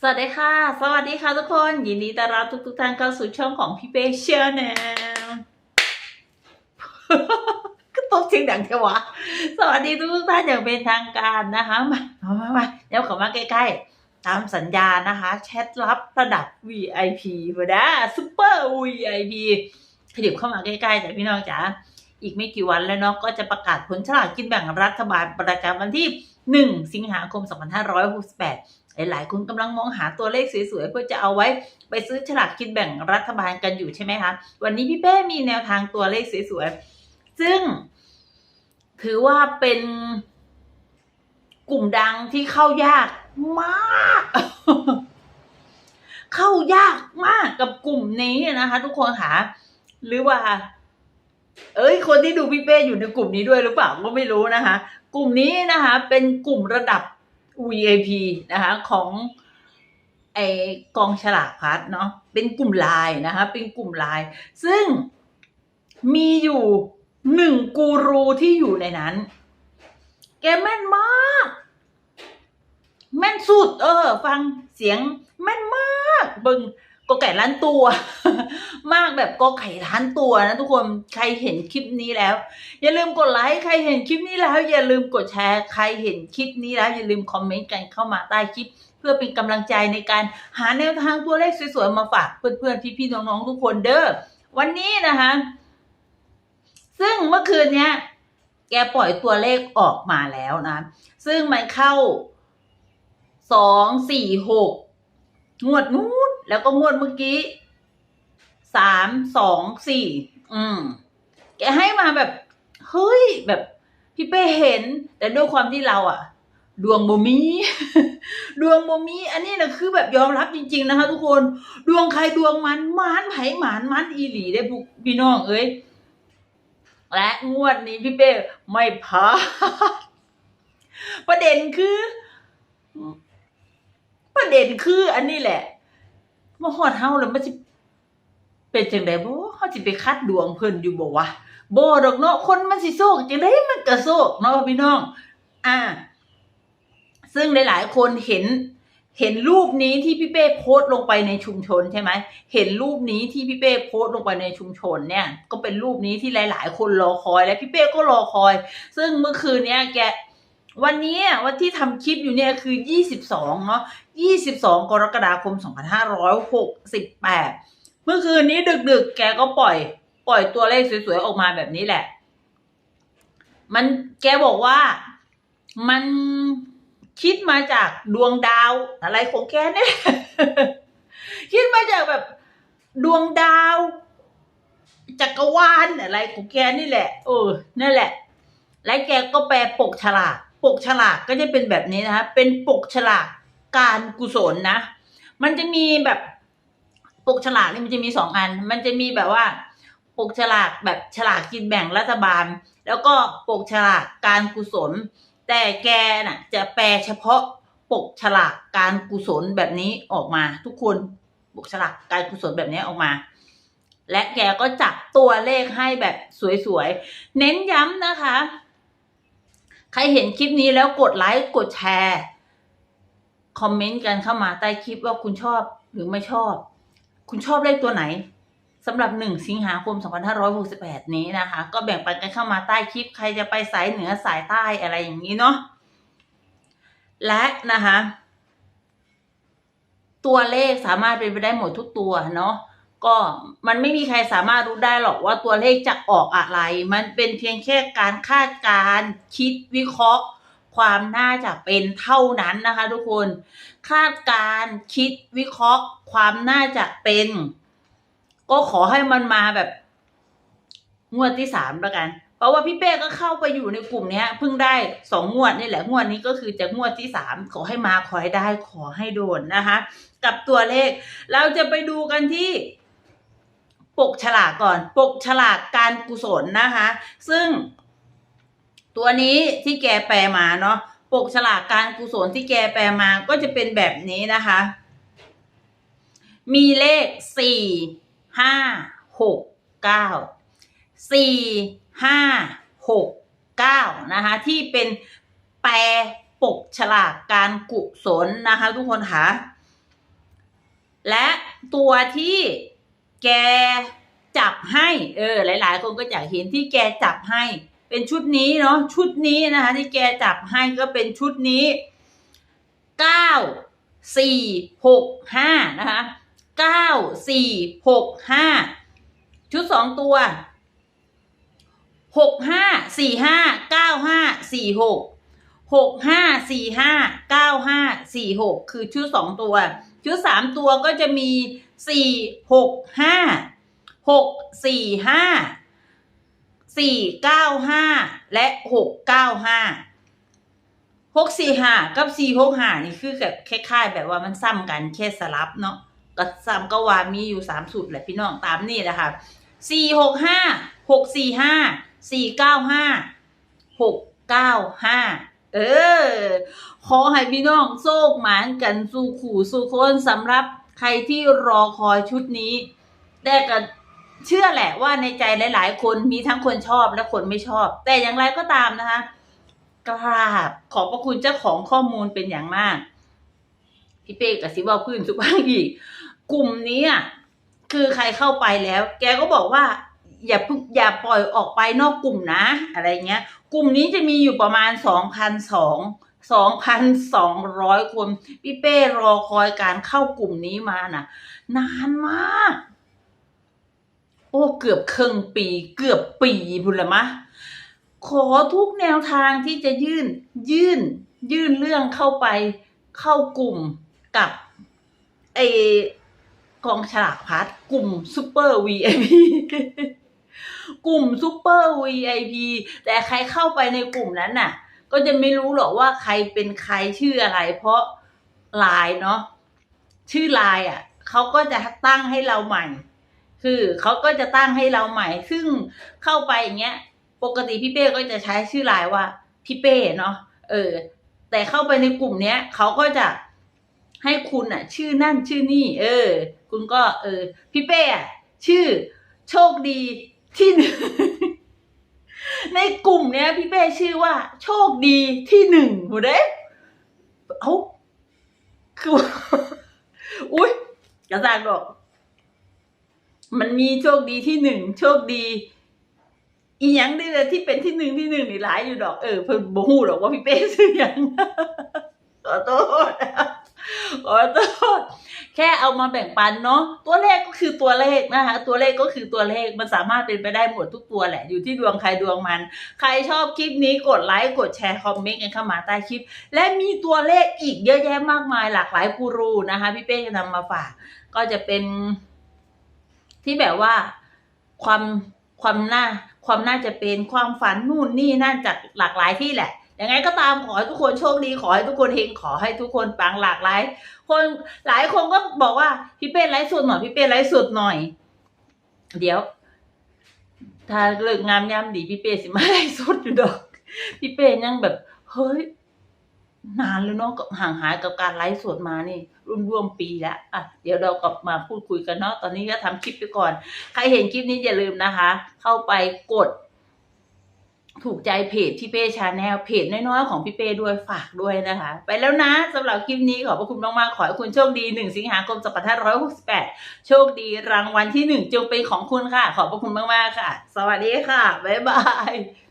สวัสดีค่ะ สวัสดีค่ะทุกคน ยินดีต้อนรับทุกทุกๆท่านเข้าสู่ช่องของพี่เป้เชียร์แนลก็ตบเสียงดังเทวะ สวัสดีทุกทุกๆท่านอย่างเป็นทางการนะคะ มามามามาเดี๋ยวเขับมาใกล้ๆ ตามสัญญานะคะ แชทลับระดับ VIP มาด้าซูเปอร์ VIP ขยับเข้ามาใกล้ๆจ้ะพี่น้องจ๋า อีกไม่กี่วันแล้วเนาะก็จะประกาศผลฉลากกินแบ่งรัฐบาลประจำวันที่ 1 สิงหาคม 2568 หลาย ๆ คนกำลังมองหาตัวเลขสวย ๆ เพื่อจะเอาไว้ไปซื้อฉลากกินแบ่งรัฐบาลกันอยู่ใช่ไหมคะ วันนี้พี่เป้มีแนวทางตัวเลขสวย ๆ ซึ่ง ถือว่าเป็นกลุ่มดังที่เข้ายากมาก เข้ายากมากกับกลุ่มนี้นะคะ ทุกคนค่ะหรือว่า เอ้ย คนที่ดูพี่เป้อยู่ในกลุ่มนี้ด้วยหรือเปล่าก็ไม่รู้นะคะ กลุ่มนี้นะคะ เป็นกลุ่มระดับ VIP นะคะของไอกองฉลากพัดเนาะเป็นกลุ่มไลน์นะคะ เป็นกลุ่มไลน์ซึ่งมีอยู่หนึ่งกูรูที่อยู่ในนั้น แกแม่นมาก แม่นสุด เออ ฟังเสียงแม่นมาก เบิง ก็ไก่ล้านตัว มากแบบก็ไก่ล้านตัวนะทุกคนใครเห็นคลิปนี้แล้ว อย่าลืมกดไลค์ใครเห็นคลิปนี้แล้ว อย่าลืมกดแชร์ใครเห็นคลิปนี้แล้วอย่าลืมคอมเมนต์กันเข้ามาใต้คลิป เพื่อเป็นกำลังใจในการหาแนวทางตัวเลขสวยๆมาฝากเพื่อนๆพี่ๆน้องๆทุกคนเด้อวันนี้นะคะ ซึ่งเมื่อคืนเนี้ย แกปล่อยตัวเลขออกมาแล้วนะ ซึ่งมันเข้าสองสี่หกงวดนู้น แล้วก็งวดเมื่อกี้สามสองสี่อืม แกให้มาแบบเฮ้ยแบบพี่เป้เห็น แต่ด้วยความที่เราอะดวงโมมี ดวงโมมี อันนี้นะคือแบบยอมรับจริง ๆ นะคะ ทุกคน ดวงใครดวงมันมานไผหมานมันอีหลีได้พวกพี่น้องเอ้ยและงวดนี้พี่เป้ไม่พลาดประเด็นคือ ประเด็นคืออันนี้แหละ มาหอดเฮาแล้วมันจะเป็นจังไดบ่เฮาสิไปคัดดวงเพิ่นอยู่บ่วะบ่ดอกเนาะคนมันสิโชคจังได๋มันก็โชคเนาะพี่น้อง อ่า ซึ่งหลายๆคนเห็นเห็นรูปนี้ที่พี่เป้โพสต์ลงไปในชุมชนใช่ไหม เห็นรูปนี้ที่พี่เป้โพสต์ลงไปในชุมชนเนี่ย ก็เป็นรูปนี้ที่หลาย ๆ คนรอคอยและพี่เป้ก็รอคอย ซึ่งเมื่อคืนเนี้ยแก วันนี้วันที่ทำคลิปอยู่เนี่ยคือ 22เนาะ22 กรกฎาคม 2568 เมื่อคืนนี้ดึกๆ แกก็ปล่อย ปล่อยตัวเลขสวยๆ ออกมาแบบนี้แหละ มันแกบอกว่ามันคิดมาจากดวงดาวอะไรของแกเนี่ยคิดมาจากแบบดวงดาว จักรวาลอะไรของแกนี่แหละ เออนั่นแหละ และแกก็แปลปกฉลาก ปกฉลากก็จะเป็นแบบนี้นะคะ เป็นปกฉลากการกุศลนะ มันจะมีแบบปกฉลากนี่มันจะมีสองอัน มันจะมีแบบว่า ปกฉลากแบบฉลากกินแบ่งรัฐบาล แล้วก็ปกฉลากการกุศล แต่แกน่ะ จะแปลเฉพาะปกฉลากการกุศลแบบนี้ออกมา ทุกคนปกฉลากการกุศลแบบนี้ออกมา และแกก็จับตัวเลขให้แบบสวยๆ เน้นย้ำนะคะ ใครเห็นคลิปนี้แล้วกดไลค์กดแชร์คอมเมนต์กันเข้ามาใต้คลิปว่าคุณชอบหรือไม่ชอบ คุณชอบเลขตัวไหนสำหรับหนึ่งสิงหาคม 2568 นี้นะคะ ก็แบ่งปันกันเข้ามาใต้คลิป ใครจะไปสายเหนือสายใต้อะไรอย่างนี้เนาะและนะคะ ตัวเลขสามารถเป็นไปได้หมดทุกตัวเนาะ ก็มันไม่มีใครสามารถรู้ได้หรอกว่าตัวเลขจะออกอะไร มันเป็นเพียงแค่การคาดการคิดวิเคราะห์ ความน่าจะเป็นเท่านั้นนะคะ ทุกคน คาดการคิดวิเคราะห์ ความน่าจะเป็น ก็ขอให้มันมาแบบงวดที่สามแล้วกัน เพราะว่าพี่เป้ก็เข้าไปอยู่ในกลุ่มนี้เพิ่งได้สองงวดนี่แหละงวดนี้ก็คือจะงวดที่สามขอให้มาขอให้ได้ขอให้โดนนะคะ กับตัวเลข เราจะไปดูกันที่ ปกฉลากก่อน ปกฉลากการกุศลนะคะ ซึ่ง ตัวนี้ที่แกแปลมาเนาะปกฉลากการกุศลที่แกแปลมาก็จะเป็นแบบนี้นะคะ มีเลขสี่ห้าหกเก้าสี่ห้าหกเก้านะคะที่เป็นแปลปกฉลากการกุศลนะคะ ทุกคนคะและตัวที่ แกจับให้เออหลาย ๆ คนก็อยากเห็นที่แกจับให้ เป็นชุดนี้เนาะชุดนี้นะคะ ที่แกจับให้ก็เป็นชุดนี้เก้าสี่หกห้านะคะเก้าสี่หกห้าชุดสองตัวหกห้าสี่ห้าเก้าห้าสี่หกหกห้าสี่ห้าเก้าห้าสี่หกคือชุดสองตัว ชุดสามตัวก็จะมี สี่หกห้าหกสี่ห้าสี่เก้าห้าและหกเก้าห้าหกสี่ห้ากับสี่หกห้านี่คือแบบคล้ายๆ แบบว่ามันซ้ำกันแค่สลับเนาะก็ซ้ำก็ว่ามีอยู่สามสูตรแหละพี่น้องตามนี่แหละค่ะสี่หกห้าหกสี่ห้าสี่เก้าห้าหกเก้าห้าเออ ขอให้พี่น้องโชคหมานกันสู่ขู่สู่คนสำหรับ ใครที่รอคอยชุดนี้ แต่ก็เชื่อแหละว่าในใจหลาย ๆ คนมีทั้งคนชอบและคนไม่ชอบ แต่อย่างไรก็ตามนะคะกราบขอบพระคุณเจ้าของข้อมูลเป็นอย่างมาก พี่เป้กับซิว่าพื้นสุบ้างอีก กลุ่มนี้คือใครเข้าไปแล้ว แกก็บอกว่า อย่าอย่าปล่อยออกไปนอกกลุ่มนะ อะไรเงี้ย กลุ่มนี้จะมีอยู่ประมาณสองพันสอง สองพันสองร้อยคน พี่เป้รอคอยการเข้ากลุ่มนี้มาน่ะ นานมาก โอ้เกือบครึ่งปี เกือบปีบุญละมะ ขอทุกแนวทางที่จะยื่น ยื่น ยื่นเรื่องเข้าไปเข้ากลุ่มกับไอกองฉลากพัดกลุ่มซูเปอร์ VIP กลุ่มซูเปอร์ VIP แต่ใครเข้าไปในกลุ่มนั้นน่ะ ก็จะไม่รู้หรอกว่าใครเป็นใครชื่ออะไร เพราะไลน์เนาะชื่อไลน์อะเขาก็จะตั้งให้เราใหม่ คือเขาก็จะตั้งให้เราใหม่ ซึ่งเข้าไปอย่างเงี้ย ปกติพี่เป้ก็จะใช้ชื่อไลน์ว่าพี่เป้เนาะเออ แต่เข้าไปในกลุ่มเนี้ยเขาก็จะให้คุณอะ ชื่อนั่นชื่อนี่ เออ คุณก็ เออ พี่เป้อะชื่อโชคดีที่หนึ่ง ในกลุ่มเนี้ยพี่เป้ชื่อว่า โชคดีที่หนึ่งหมดเลยเอ้าคืออุ้ยกระซางดอก มันมีโชคดีที่หนึ่งโชคดี อีหยังได้เลยที่เป็นที่หนึ่งที่หนึ่งนี่หลายอยู่ดอกเออเพิ่นบ่ฮู้ดอกว่าพี่เป้ซื้อหยังขอโทษ ขอโทษแค่เอามาแบ่งปันเนาะตัวเลขก็คือตัวเลขนะคะ ตัวเลขก็คือตัวเลขมันสามารถเป็นไปได้หมดทุกตัวแหละ อยู่ที่ดวงใครดวงมัน ใครชอบคลิปนี้กดไลค์กดแชร์คอมเมนต์กันเข้ามาใต้คลิป และมีตัวเลขอีกเยอะแยะมากมายหลากหลายกูรูนะคะ พี่เป้จะนำมาฝาก ก็จะเป็น ที่แบบว่าความความน่าความน่าจะเป็นความฝันนู่นนี่นั่นจากหลากหลายที่แหละ ยังไงก็ตามขอให้ทุกคนโชคดี ขอให้ทุกคนเฮงขอให้ทุกคนปังหลากหลายคนหลายคนก็บอกว่าพี่เป้ไลฟ์สดหน่อยพี่เป้ไลฟ์สดหน่อย เดี๋ยว ถ้าเลิกงามยามดีพี่เป้สิมาไลฟ์สดอยู่ดอก พี่เป้ยังแบบ เฮ้ย นานแล้วเนาะห่างหายกับการไลฟ์สดมานี่ร่วมๆปีล้วอะเดี๋ยวเรากลับมาพูดคุยกันเนาะตอนนี้ก็ทำคลิปไปก่อน ใครเห็นคลิปนี้อย่าลืมนะคะ เข้าไปกด ถูกใจเพจพี่เป้ชาแนลเพจน้อยๆของพี่เป้ด้วยฝากด้วยนะคะ ไปแล้วนะสำหรับคลิปนี้ขอบพระคุณมากๆขอให้คุณโชคดี 1 สิงหาคม2568 โชคดีรางวัลที่ 1จงเป็นของคุณค่ะ ขอบพระคุณมากๆค่ะ สวัสดีค่ะ บ๊ายบาย